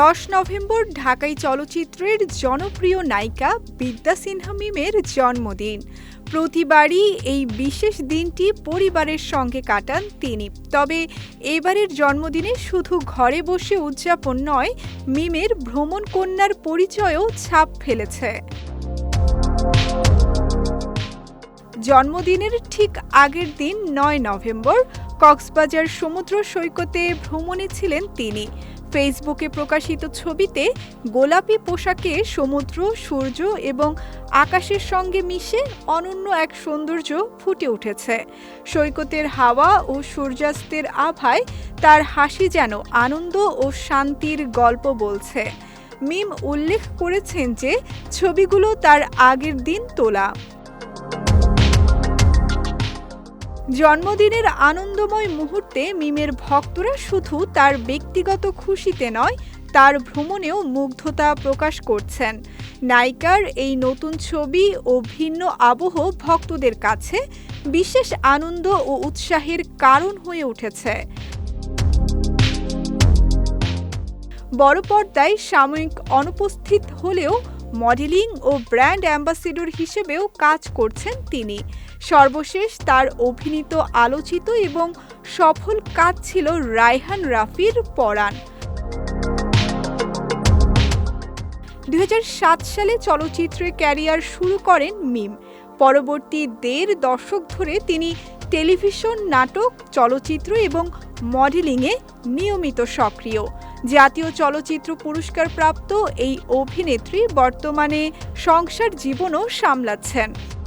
দশ নভেম্বর ঢাকাই চলচ্চিত্রের জনপ্রিয় নায়িকা বিদ্যা সিনহা মিমের জন্মদিন। প্রতিবারই এই বিশেষ দিনটি পরিবারের সঙ্গে কাটান তিনি। তবে এবারের জন্মদিনে শুধু ঘরে বসে উদযাপন নয়, মিমের ভ্রমণ কন্যার পরিচয়ও ছাপ ফেলেছে। জন্মদিনের ঠিক আগের দিন নয় নভেম্বর কক্সবাজার সমুদ্র সৈকতে ভ্রমণে ছিলেন তিনি। ফেসবুকে প্রকাশিত ছবিতে গোলাপি পোশাকে সমুদ্র, সূর্য এবং আকাশের সঙ্গে মিশে অনন্য এক সৌন্দর্য ফুটে উঠেছে। সৈকতের হাওয়া ও সূর্যাস্তের আভায় তার হাসি যেন আনন্দ ও শান্তির গল্প বলছে। মিম উল্লেখ করেছেন যে ছবিগুলো তার আগের দিন তোলা। জন্মদিনের আনন্দময় মুহূর্তে মিমের ভক্তরা শুধু তার ব্যক্তিগত খুশিতে নয়, তার ভ্রমণেও মুগ্ধতা প্রকাশ করছেন। নায়িকার এই নতুন ছবি ও ভিন্ন আবহ ভক্তদের কাছে বিশেষ আনন্দ ও উৎসাহের কারণ হয়ে উঠেছে। বড় পর্দায় সাময়িক অনুপস্থিত হলেও মডেলিং ও ব্র্যান্ড অ্যাম্বাসেডর হিসেবেও কাজ করছেন তিনি। সর্বশেষ তার অভিনীত আলোচিত এবং সফল কাজ ছিল রায়হান রাফির পরাণ। দুই হাজার সাত সালে চলচ্চিত্রে ক্যারিয়ার শুরু করেন মিম। পরবর্তী দেড় দশক ধরে তিনি টেলিভিশন, নাটক, চলচ্চিত্র এবং মডেলিংয়ে নিয়মিত সক্রিয়। জাতীয় চলচ্চিত্র পুরস্কার প্রাপ্ত এই অভিনেত্রী বর্তমানে সংসার জীবনও সামলাচ্ছেন।